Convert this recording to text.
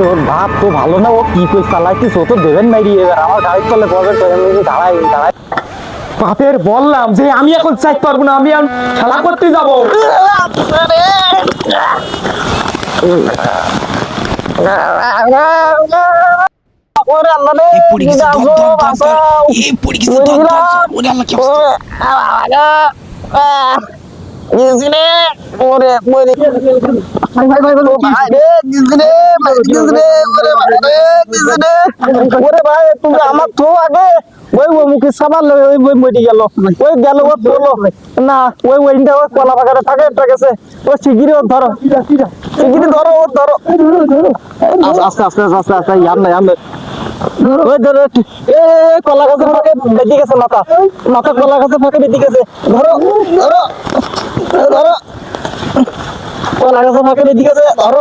ওর ভাব তো ভালো না ও কি করে চালাইতিস ও তো দেবেন মাইরি এবার আমার গাড়ি চলে কবে তো আমি যদি দাঁড়াই দাঁড়াই। বাপের বললাম যে আমি এখন চাইতে পারব না আমি খেলা করতে যাব। আল্লাহ পড়ে গেছে ধর ওরে আল্লাহ কি অবস্থা ওরে মরে ভাই ভাই ভাই। ভাই রে গিজরে ভাই গিজরে ওরে ভাই রে গিজরে ওরে ভাই তুমি আমার তো আগে ওই ওই মুখে সাবান লই ওই ওই মরে গেল। ওই গেল ও না ওই ওইটা ওই কলা বাগানে থাকে একটা গেছে। ওই শিগিরি ও ধরো। শিগিরি ধরো ও ধরো। আস্তে আস্তে আস্তে আস্তে আস্তে ইয়ার না ইয়ার না। ধরো এ কলা গাছের ফাঁকে বেঁধে গেছে মাথা মাথা কলা গাছের ফাঁকে বেঁধে গেছে। ধরো। কলা গাছের ফাঁকে বেঁধে গেছে, ধরো।